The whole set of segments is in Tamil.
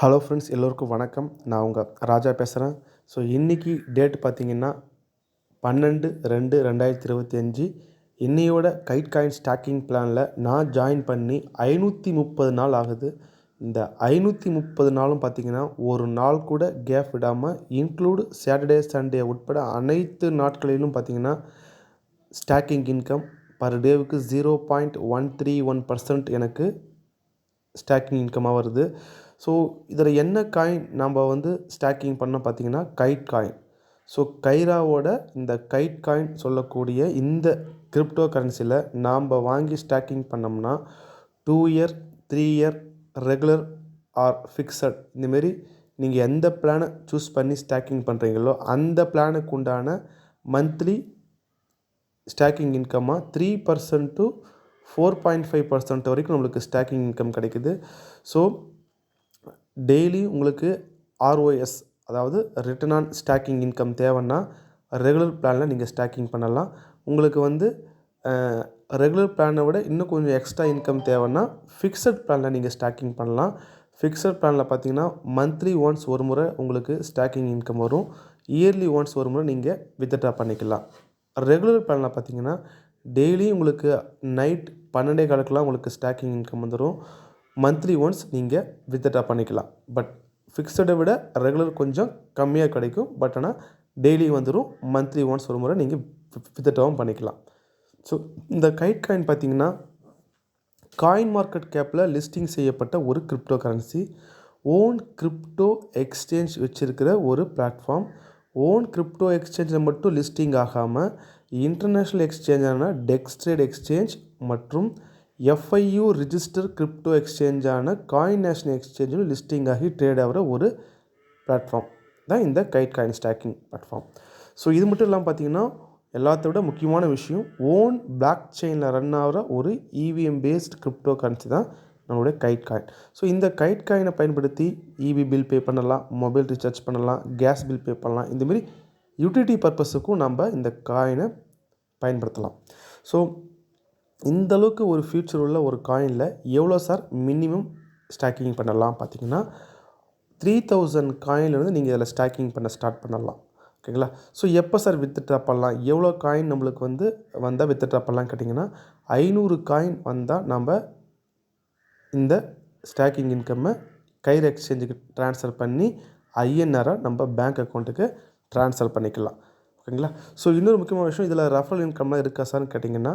ஹலோ ஃப்ரெண்ட்ஸ் எல்லோருக்கும் வணக்கம். நான் உங்கள் ராஜா பேசுகிறேன் ஸோ இன்றைக்கி டேட் பார்த்திங்கன்னா பன்னெண்டு ரெண்டு ரெண்டாயிரத்தி இருபத்தி அஞ்சு. இன்னையோட கைட் காயின் ஸ்டாக்கிங் பிளானில் நான் ஜாயின் பண்ணி ஐநூற்றி முப்பது நாள் ஆகுது. இந்த ஐநூற்றி முப்பது நாளும் பார்த்திங்கன்னா ஒரு நாள் கூட கேப் விடாமல் இன்க்ளூடு சாட்டர்டே சண்டே உட்பட அனைத்து நாட்களிலும் பார்த்திங்கன்னா ஸ்டாக்கிங் இன்கம் பர் டேவுக்கு zero point one three one percent எனக்கு ஸ்டாக்கிங் இன்கமாக வருது. ஸோ இதில் என்ன காயின் நம்ம வந்து ஸ்டாக்கிங் பண்ண பார்த்தீங்கன்னா கைட் காயின் ஸோ கைராவோட இந்த கைட் காயின் சொல்லக்கூடிய இந்த கிரிப்டோ கரன்சியில் நாம் வாங்கி ஸ்டாக்கிங் பண்ணோம்னா two year three year regular or fixed இந்தமாரி நீங்கள் எந்த பிளானை சூஸ் பண்ணி ஸ்டாக்கிங் பண்ணுறீங்களோ அந்த பிளானுக்கு உண்டான monthly staking இன்கம்மாக three percent to four point five percent வரைக்கும் நம்மளுக்கு ஸ்டாக்கிங் இன்கம் கிடைக்குது. ஸோ டெய்லி உங்களுக்கு ஆர்ஓஎஸ் அதாவது ரிட்டர்ன் ஆன் ஸ்டாக்கிங் இன்கம் தேவைன்னா ரெகுலர் பிளானில் நீங்கள் ஸ்டாக்கிங் பண்ணலாம். உங்களுக்கு வந்து ரெகுலர் பிளானை விட இன்னும் கொஞ்சம் எக்ஸ்ட்ரா இன்கம் தேவைன்னா ஃபிக்ஸட் பிளானில் நீங்கள் ஸ்டாக்கிங் பண்ணலாம். ஃபிக்ஸட் பிளானில் பார்த்தீங்கன்னா மந்த்லி ஒன்ஸ் ஒரு முறை உங்களுக்கு ஸ்டாக்கிங் இன்கம் வரும். இயர்லி ஒன்ஸ் ஒரு முறை நீங்கள் வித்ட்ரா பண்ணிக்கலாம். ரெகுலர் பிளானில் பார்த்தீங்கன்னா டெய்லி உங்களுக்கு நைட் பன்னெண்டே காலக்கெலாம் உங்களுக்கு ஸ்டாக்கிங் இன்கம் வந்துடும் மந்த்லி ஒன்ஸ் நீங்கள் வித்ட்ரா பண்ணிக்கலாம். பட் ஃபிக்ஸடை விட ரெகுலர் கொஞ்சம் கம்மியாக கிடைக்கும். பட் ஆனால் டெய்லி வந்துடும் மந்த்லி ஒன்ஸ் ஒரு முறை நீங்கள் வித்ட்ராவும் பண்ணிக்கலாம். ஸோ இந்த கைட் காயின் பார்த்தீங்கன்னா காயின் மார்க்கெட் கேப்பில் லிஸ்டிங் செய்யப்பட்ட ஒரு crypto currency own crypto exchange வச்சுருக்கிற ஒரு பிளாட்ஃபார்ம் ஓன் கிரிப்டோ எக்ஸ்சேஞ்சில் மட்டும் லிஸ்டிங் ஆகாமல் இன்டர்நேஷ்னல் எக்ஸ்சேஞ்சான டெக்ஸ்ட்ரேட் எக்ஸ்சேஞ்ச் மற்றும் எஃப்ஐயூ ரிஜிஸ்டர் கிரிப்டோ எக்ஸ்சேஞ்சான காயின் நேஷனல் எக்ஸ்சேஞ்சில் லிஸ்டிங் ஆகி ட்ரேட் ஆகிற ஒரு பிளாட்ஃபார்ம் தான் இந்த Kite coin staking platform so இது மட்டும் இல்லாமல் பார்த்தீங்கன்னா எல்லாத்த விட முக்கியமான விஷயம் ஓன் பிளாக் செயினில் ரன் ஆகிற ஒரு இவிஎம் பேஸ்ட் கிரிப்டோ கரன்சி தான் நம்மளுடைய கைட் காயின். ஸோ இந்த கைட் காயினை பயன்படுத்தி இபி பில் பே பண்ணலாம் மொபைல் ரீசார்ஜ் பண்ணலாம் கேஸ் பில் பே பண்ணலாம் இந்தமாரி யூட்டிலிட்டி பர்பஸுக்கும் நம்ம இந்த காயினை பயன்படுத்தலாம். ஸோ இந்த அளவுக்கு ஒரு ஃபியூச்சர் உள்ள ஒரு காயினில் எவ்வளோ சார் மினிமம் ஸ்டாக்கிங் பண்ணலாம் பார்த்தீங்கன்னா த்ரீ தௌசண்ட் காயின்லேருந்து நீங்கள் இதில் ஸ்டாக்கிங் பண்ண ஸ்டார்ட் பண்ணலாம். ஓகேங்களா? ஸோ எப்போ சார் வித்துட்ரா பண்ணலாம்? எவ்வளோ காயின் நம்மளுக்கு வந்து வந்தால் வித்துட்ரா பண்ணலாம் கேட்டிங்கன்னா ஐநூறு காயின் வந்தால் நம்ம இந்த ஸ்டாக்கிங் இன்கம்மை கைர் எக்ஸ்சேஞ்சுக்கு ட்ரான்ஸ்ஃபர் பண்ணி ஐஎன்ஆரை நம்ம பேங்க் அக்கௌண்ட்டுக்கு ட்ரான்ஸ்ஃபர் பண்ணிக்கலாம். ஓகேங்களா? ஸோ இன்னொரு முக்கியமான விஷயம் இதில் ரெஃபரல் இன்கம்லாம் இருக்கா சார்னு கேட்டிங்கன்னா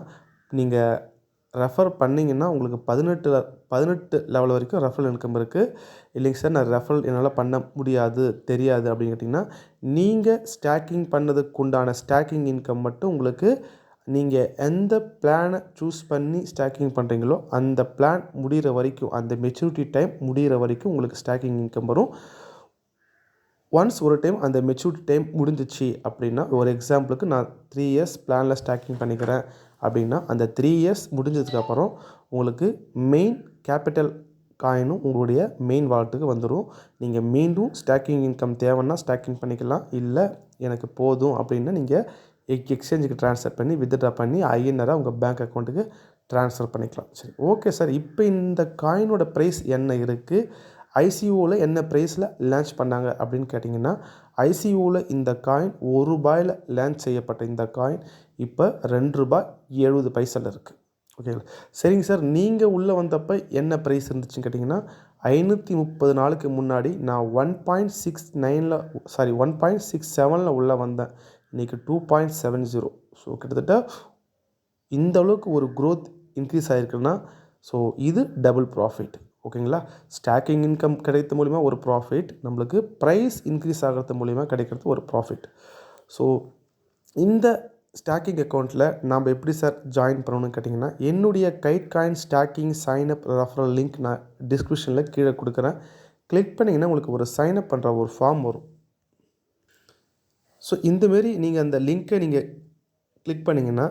நீங்கள் ரெஃபர் பண்ணிங்கன்னா உங்களுக்கு பதினெட்டு பதினெட்டு லெவல் வரைக்கும் ரெஃபரல் இன்கம் இருக்குது இல்லைங்க சார் நான் ரெஃபரல் என்னால் பண்ண முடியாது தெரியாது அப்படின்னு கேட்டிங்கன்னா நீங்கள் ஸ்டாக்கிங் பண்ணதுக்கு உண்டான ஸ்டாக்கிங் இன்கம் மட்டும் உங்களுக்கு நீங்கள் எந்த பிளானை சூஸ் பண்ணி ஸ்டாக்கிங் பண்ணுறீங்களோ அந்த பிளான் முடிகிற வரைக்கும் அந்த மெச்சூரிட்டி டைம் முடிகிற வரைக்கும் உங்களுக்கு ஸ்டாக்கிங் இன்கம் வரும். ஒன்ஸ் ஒரு டைம் அந்த மெச்சூரிட்டி டைம் முடிஞ்சிச்சு அப்படின்னா ஒரு எக்ஸாம்பிளுக்கு நான் த்ரீ இயர்ஸ் பிளானில் ஸ்டாக்கிங் பண்ணிக்கிறேன். அப்படின்னா அந்த த்ரீ இயர்ஸ் முடிஞ்சதுக்கப்புறம் உங்களுக்கு மெயின் கேபிட்டல் காயினும் உங்களுடைய மெயின் வாலெட்டுக்கு வந்துடும் நீங்கள் மீண்டும் ஸ்டாக்கிங் இன்கம் தேவைன்னா ஸ்டாக்கிங் பண்ணிக்கலாம். இல்லை எனக்கு போதும் அப்படின்னா நீங்கள் எக் எக்ஸ்சேஞ்சுக்கு ட்ரான்ஸ்ஃபர் பண்ணி வித்ட்ரா பண்ணி ஐஎன்ஆராக உங்கள் பேங்க் அக்கௌண்ட்டுக்கு ட்ரான்ஸ்ஃபர் பண்ணிக்கலாம். சரி ஓகே சார் இப்போ இந்த காயினோட ப்ரைஸ் என்ன இருக்குது ஐசிஓவில் என்ன ப்ரைஸில் லான்ச் பண்ணாங்க அப்படின்னு கேட்டிங்கன்னா ஐசியூவில் இந்த காயின் ஒரு ரூபாயில் லான்ச் செய்யப்பட்ட இந்த காயின் இப்போ ரெண்டு ரூபாய் எழுபது பைசாவில் இருக்குது ஓகேங்களா சரிங்க சார் நீங்கள் உள்ளே வந்தப்போ என்ன ப்ரைஸ் இருந்துச்சுன்னு கேட்டிங்கன்னா ஐநூற்றி முப்பது நாளுக்கு முன்னாடி நான் ஒன் பாயிண்ட் சிக்ஸ் நைனில் சாரி ஒன் பாயிண்ட் சிக்ஸ் செவனில் உள்ளே வந்தேன். இன்றைக்கி two point seven zero so கிட்டத்தட்ட இந்த அளவுக்கு ஒரு க்ரோத் இன்க்ரீஸ் ஆகிருக்குன்னா ஸோ இது டபுள் ப்ராஃபிட் ஓகேங்களா? ஸ்டாக்கிங் இன்கம் கிடைத்த மூலிமா ஒரு ப்ராஃபிட் நம்மளுக்கு ப்ரைஸ் இன்க்ரீஸ் ஆகிறது மூலிமா கிடைக்கிறது ஒரு ப்ராஃபிட் ஸோ இந்த ஸ்டாக்கிங் அக்கௌண்ட்டில் நாம் எப்படி சார் ஜாயின் பண்ணணும்னு கேட்டிங்கன்னா என்னுடைய Kite coin staking signup referral link நான் டிஸ்கிரிப்ஷனில் கீழே கொடுக்குறேன். கிளிக் பண்ணிங்கன்னா உங்களுக்கு ஒரு சைனப் பண்ணுற ஒரு ஃபார்ம் வரும். ஸோ இந்தமாரி நீங்கள் அந்த லிங்க்கை நீங்கள் கிளிக் பண்ணிங்கன்னா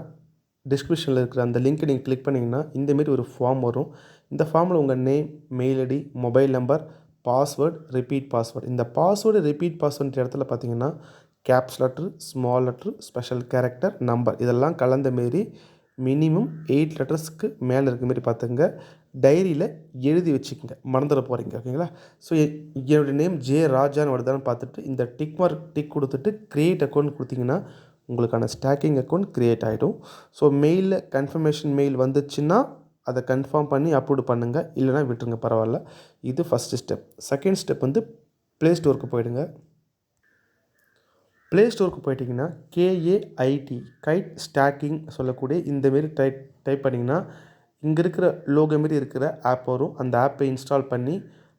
டிஸ்கிரிப்ஷனில் இருக்கிற அந்த லிங்க்கை நீங்கள் கிளிக் பண்ணிங்கன்னா இந்தமாரி ஒரு ஃபார்ம் வரும். இந்த ஃபார்மில் உங்கள் name mail ID mobile number password repeat password இந்த பாஸ்வேர்டு ரிப்பீட் பாஸ்வேர்டு இடத்துல பார்த்தீங்கன்னா caps letter small letter special character number இதெல்லாம் கலந்த மாரி மினிமம் எயிட் லெட்டர்ஸ்க்கு மேலே இருக்க மாரி பார்த்துங்க டைரியில் எழுதி வச்சுக்கோங்க. மறந்துட போகிறீங்க ஓகேங்களா ஸோ என்னுடைய நேம் ஜே ராஜான்னு வருதான்னு பார்த்துட்டு இந்த டிக் மார்க் டிக் கொடுத்துட்டு க்ரியேட் அக்கௌண்ட் கொடுத்தீங்கன்னா உங்களுக்கான ஸ்டாக்கிங் அக்கௌண்ட் க்ரியேட் ஆகிடும் ஸோ மெயிலில் கன்ஃபர்மேஷன் மெயில் வந்துச்சுன்னா அதை கன்ஃபார்ம் பண்ணி அப்லோடு பண்ணுங்கள் இல்லைனா விட்டுருங்க பரவாயில்ல. இது ஃபஸ்ட்டு ஸ்டெப் செகண்ட் ஸ்டெப் வந்து ப்ளே ஸ்டோருக்கு போயிடுங்க. ப்ளே ஸ்டோருக்கு போயிட்டிங்கன்னா கேஏஐடி கைட் ஸ்டாக்கிங் சொல்லக்கூடிய இந்தமாரி டைப் டைப் பண்ணிங்கன்னா இங்கே இருக்கிற லோகோ மாரி இருக்கிற ஆப் வரும். அந்த ஆப்பை இன்ஸ்டால் பண்ணி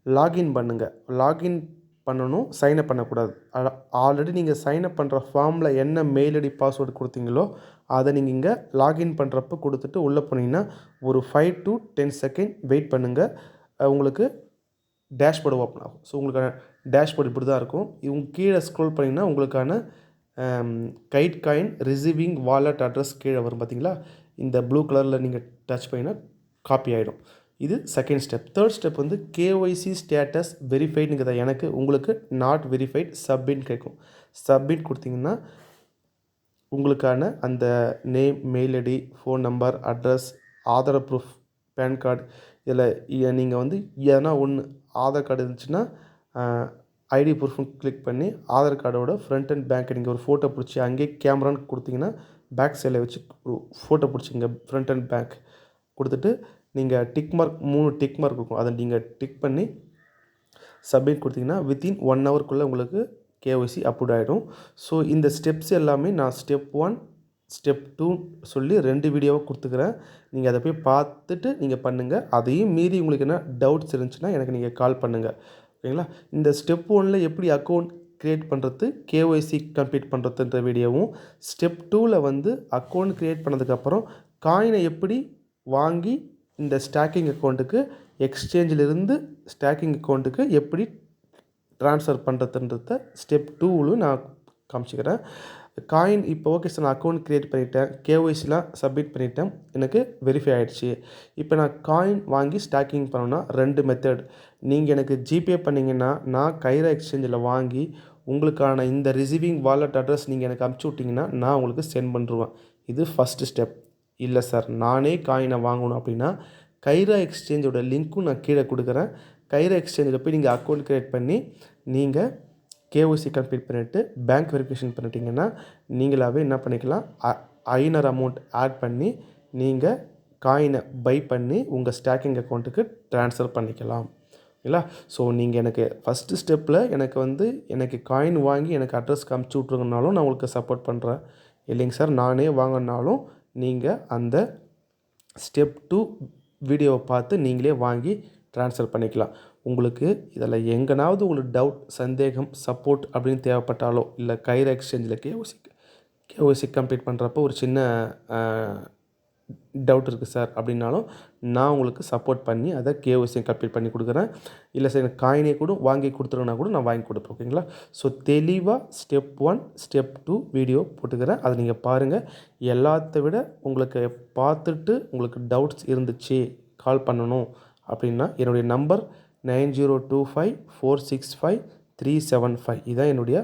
லாகின் பண்ணுங்கள் லாகின் பண்ணணும் சைனப் பண்ணக்கூடாது. ஆல்ரெடி நீங்கள் சைனப் பண்ணுற ஃபார்மில் என்ன மெயில் ஐடி பாஸ்வேர்டு கொடுத்தீங்களோ அதை நீங்கள் இங்கே லாகின் பண்ணுறப்ப கொடுத்துட்டு உள்ளே போனீங்கன்னா ஒரு five to ten second wait பண்ணுங்கள் உங்களுக்கு டேஷ்போர்டு ஓப்பன் ஆகும். ஸோ உங்களுக்கான டேஷ்போர்டு இப்படி தான் இருக்கும். இவங்க கீழே ஸ்க்ரோல் பண்ணிங்கன்னா உங்களுக்கான Kite coin receiving wallet address கீழே வரும் பார்த்தீங்களா இந்த ப்ளூ கலரில் நீங்கள் டச் பண்ணிங்கன்னா காப்பி ஆகிடும் இது செகண்ட் ஸ்டெப் தேர்ட் ஸ்டெப் வந்து கேஒய்சி ஸ்டேட்டஸ் வெரிஃபைடுங்கிறத எனக்கு உங்களுக்கு நாட் வெரிஃபைட் சப்மிட் கேட்கும் சப்மிட் கொடுத்தீங்கன்னா உங்களுக்கான அந்த name mail ID phone number address Aadhaar proof PAN card இதில் நீங்கள் வந்து எதனா ஒன்று ஆதார் கார்டு இருந்துச்சுன்னா ஐடி ப்ரூஃப்னு கிளிக் பண்ணி ஆதார் கார்டோட ஃப்ரண்ட் அண்ட் பேங்க் நீங்கள் ஒரு ஃபோட்டோ பிடிச்சி அங்கேயே கேமரான்னு கொடுத்தீங்கன்னா பேக் சைடில் வச்சு ஒரு ஃபோட்டோ பிடிச்சிங்க ஃப்ரண்ட் அண்ட் பேங்க் கொடுத்துட்டு நீங்கள் டிக் மார்க் மூணு டிக் மார்க் இருக்கும். அதை நீங்கள் டிக் பண்ணி சப்மிட் கொடுத்தீங்கன்னா வித்தின் ஒன் ஹவருக்குள்ளே உங்களுக்கு கேஒய்சி அப்லோட் ஆகிடும் ஸோ இந்த ஸ்டெப்ஸ் எல்லாமே நான் ஸ்டெப் ஒன் ஸ்டெப் டூ சொல்லி ரெண்டு வீடியோவை கொடுத்துக்கிறேன். நீங்கள் அதை போய் பார்த்துட்டு நீங்கள் பண்ணுங்கள் அதையும் மீறி உங்களுக்கு என்ன டவுட்ஸ் இருந்துச்சுன்னா எனக்கு நீங்கள் கால் பண்ணுங்கள் ஓகேங்களா இந்த ஸ்டெப் ஒனில் எப்படி அக்கௌண்ட் க்ரியேட் பண்ணுறது கேஒய்சி கம்ப்ளீட் பண்ணுறதுன்ற வீடியோவும் ஸ்டெப் டூவில் வந்து அக்கௌண்ட் க்ரியேட் பண்ணதுக்கப்புறம் காயினை எப்படி வாங்கி இந்த ஸ்டாக்கிங் அக்கௌண்ட்டுக்கு எக்ஸ்சேஞ்சிலிருந்து ஸ்டாக்கிங் அக்கௌண்ட்டுக்கு எப்படி ட்ரான்ஸ்ஃபர் பண்ணுறதுன்றத ஸ்டெப் டூவிலும் நான் காமிச்சிக்கிறேன். காயின் இப்போ ஓகே சார் நான் அக்கௌண்ட் க்ரியேட் பண்ணிட்டேன். கேஒய்சிலாம் சப்மிட் பண்ணிட்டேன். எனக்கு வெரிஃபை ஆகிடுச்சு இப்போ நான் காயின் வாங்கி ஸ்டாக்கிங் பண்ணோன்னா ரெண்டு மெத்தட் நீங்கள் எனக்கு ஜிபே பண்ணிங்கன்னா நான் கைரா எக்ஸ்சேஞ்சில் வாங்கி உங்களுக்கான இந்த ரிசீவிங் வாலெட் அட்ரஸ் நீங்கள் எனக்கு அமுச்சு விட்டிங்கன்னா நான் உங்களுக்கு சென்ட் பண்ணிருவேன். இது ஃபஸ்ட்டு ஸ்டெப் இல்லை சார் நானே காயினை வாங்கணும் அப்படின்னா கைரா எக்ஸ்சேஞ்சோட லிங்க்கும் நான் கீழே கொடுக்குறேன். கைரா எக்ஸ்சேஞ்சில் போய் நீங்கள் அக்கௌண்ட் க்ரியேட் பண்ணி நீங்கள் கேஓசி கம்ப்ளீட் பண்ணிவிட்டு பேங்க் வெரிஃபிகேஷன் பண்ணிட்டீங்கன்னா நீங்களாகவே என்ன பண்ணிக்கலாம் ஐநர் அமௌண்ட் ஆட் பண்ணி நீங்கள் காயினை பை பண்ணி உங்கள் ஸ்டாக்கிங் அக்கௌண்ட்டுக்கு ட்ரான்ஸ்ஃபர் பண்ணிக்கலாம். இல்லை ஸோ நீங்கள் எனக்கு ஃபஸ்ட்டு ஸ்டெப்பில் எனக்கு வந்து எனக்கு காயின் வாங்கி எனக்கு அட்ரஸ் காமிச்சு விட்ருங்கனாலும் நான் உங்களுக்கு சப்போர்ட் பண்ணுறேன் இல்லைங்க சார் நானே வாங்கினாலும் நீங்கள் அந்த ஸ்டெப் டூ வீடியோவை பார்த்து நீங்களே வாங்கி ட்ரான்ஸ்ஃபர் பண்ணிக்கலாம். உங்களுக்கு இதில் எங்கேனாவது உங்களுக்கு டவுட் சந்தேகம் சப்போர்ட் அப்படின்னு தேவைப்பட்டாலோ இல்லை கயிறு எக்ஸ்சேஞ்சில் கேஓசி கேஓசி கம்ப்ளீட் பண்ணுறப்போ ஒரு சின்ன டவுட் இருக்குது சார் அப்படின்னாலும் நான் உங்களுக்கு சப்போர்ட் பண்ணி அதை கேஓசியை கம்ப்ளீட் பண்ணி கொடுக்குறேன். இல்லை சார் எனக்கு காயினே கூட வாங்கி கொடுத்துருங்கன்னா கூட நான் வாங்கி கொடுப்பேன் ஓகேங்களா ஸோ தெளிவாக step one step two video போட்டுக்கிறேன். அதை நீங்கள் பாருங்கள் எல்லாத்த விட உங்களுக்கு பார்த்துட்டு உங்களுக்கு டவுட்ஸ் இருந்துச்சு கால் பண்ணணும் அப்படின்னா என்னுடைய number nine zero two five four six five three seven five. இதுதான் என்னுடைய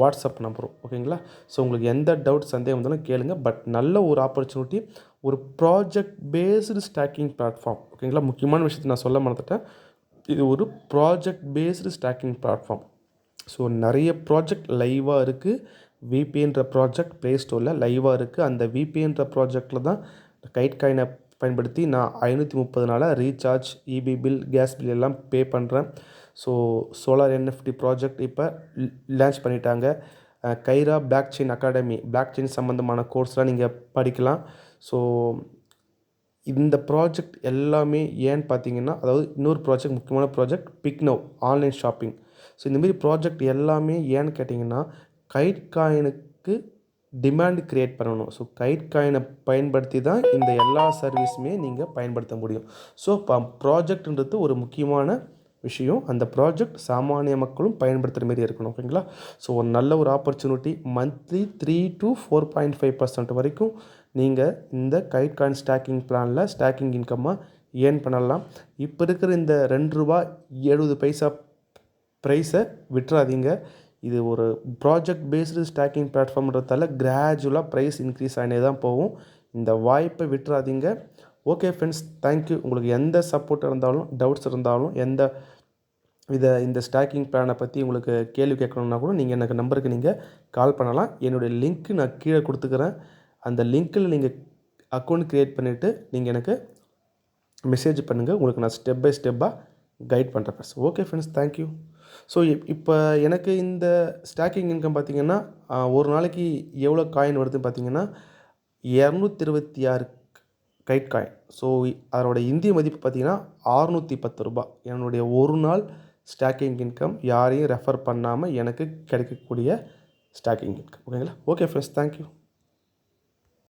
வாட்ஸ்அப் நம்பரும் ஓகேங்களா? ஸோ உங்களுக்கு எந்த டவுட் சந்தேகம் இருந்தாலும் கேளுங்கள் பட் நல்ல ஒரு ஆப்பர்ச்சுனிட்டி ஒரு ப்ராஜெக்ட் பேஸ்டு ஸ்டாக்கிங் பிளாட்ஃபார்ம் ஓகேங்களா? முக்கியமான விஷயத்தை நான் சொல்ல மறந்துட்டேன். இது ஒரு project based staking platform so நிறைய ப்ராஜெக்ட் லைவாக இருக்குது விபிஎன்ற ப்ராஜெக்ட் ப்ளே ஸ்டோரில் லைவாக இருக்குது அந்த விபிஎன்ற ப்ராஜெக்டில் தான் கைட் காயினை பயன்படுத்தி நான் ஐநூற்றி முப்பது நாளாக recharge EB bill gas bill எல்லாம் பே பண்ணுறேன் ஸோ சோலார் என்எஃப்டி ப்ராஜெக்ட் இப்போ லான்ச் பண்ணிட்டாங்க. கைரா block chain academy block chain சம்மந்தமான கோர்ஸ்லாம் நீங்கள் படிக்கலாம். ஸோ இந்த ப்ராஜெக்ட் எல்லாமே ஏன்னு பார்த்தீங்கன்னா அதாவது இன்னொரு ப்ராஜெக்ட் முக்கியமான ப்ராஜெக்ட் பிக்னோ ஆன்லைன் ஷாப்பிங் ஸோ இந்தமாரி ப்ராஜெக்ட் எல்லாமே ஏன்னு கேட்டிங்கன்னா கைட் காயினுக்கு டிமாண்ட் க்ரியேட் பண்ணணும். ஸோ கைட் காயினை பயன்படுத்தி தான் இந்த எல்லா சர்வீஸுமே நீங்கள் பயன்படுத்த முடியும். ஸோ இப்போ ப்ராஜெக்ட்ன்றது ஒரு முக்கியமான விஷயம். அந்த ப்ராஜெக்ட் சாமானிய மக்களும் பயன்படுத்துகிற மாரி இருக்கணும் ஓகேங்களா ஸோ ஒரு நல்ல ஒரு opportunity monthly three to four point five percent வரைக்கும் நீங்கள் இந்த கைட் காயின் ஸ்டாக்கிங் பிளானில் ஸ்டாக்கிங் இன்கம்மாக ஏர்ன் பண்ணலாம். இப்போ இருக்கிற இந்த ரெண்டு ரூபா எழுபது பைசா ப்ரைஸை விட்டுறாதீங்க. இது ஒரு ப்ராஜெக்ட் பேஸ்டு ஸ்டாக்கிங் பிளாட்ஃபார்ம்ன்றதால கிராஜுவலாக ப்ரைஸ் இன்க்ரீஸ் ஆகினே தான் போகும். இந்த வாய்ப்பை விட்டுறாதீங்க. ஓகே ஃப்ரெண்ட்ஸ் தேங்க்யூ உங்களுக்கு எந்த சப்போர்ட் இருந்தாலும் டவுட்ஸ் இருந்தாலும் எந்த இதை இந்த ஸ்டாக்கிங் பிளானை பற்றி உங்களுக்கு கேள்வி கேட்கணுன்னா கூட நீங்கள் எனக்கு நம்பருக்கு நீங்கள் கால் பண்ணலாம். என்னுடைய லிங்க்கு நான் கீழே கொடுத்துக்கிறேன். அந்த லிங்க்கில் நீங்கள் அக்கௌண்ட் க்ரியேட் பண்ணிவிட்டு நீங்கள் எனக்கு மெசேஜ் பண்ணுங்கள் உங்களுக்கு நான் ஸ்டெப் பை ஸ்டெப்பாக கைட் பண்ணுறேன் friends okay friends thank you so இப்போ எனக்கு இந்த ஸ்டாக்கிங் இன்கம் பார்த்திங்கன்னா ஒரு நாளைக்கு எவ்வளோ காயின் வருதுன்னு பார்த்தீங்கன்னா இரநூத்தி இருபத்தி ஆறு கைட் காயின் ஸோ அதோட இந்திய மதிப்பு பார்த்தீங்கன்னா அறுநூற்றி பத்து ரூபாய். என்னுடைய ஒரு நாள் ஸ்டாக்கிங் இன்கம் யாரையும் ரெஃபர் பண்ணாமல் எனக்கு கிடைக்கக்கூடிய ஸ்டாக்கிங் இன்கம் ஓகேங்களா ஓகே ஃப்ரெண்ட்ஸ் தேங்க்யூ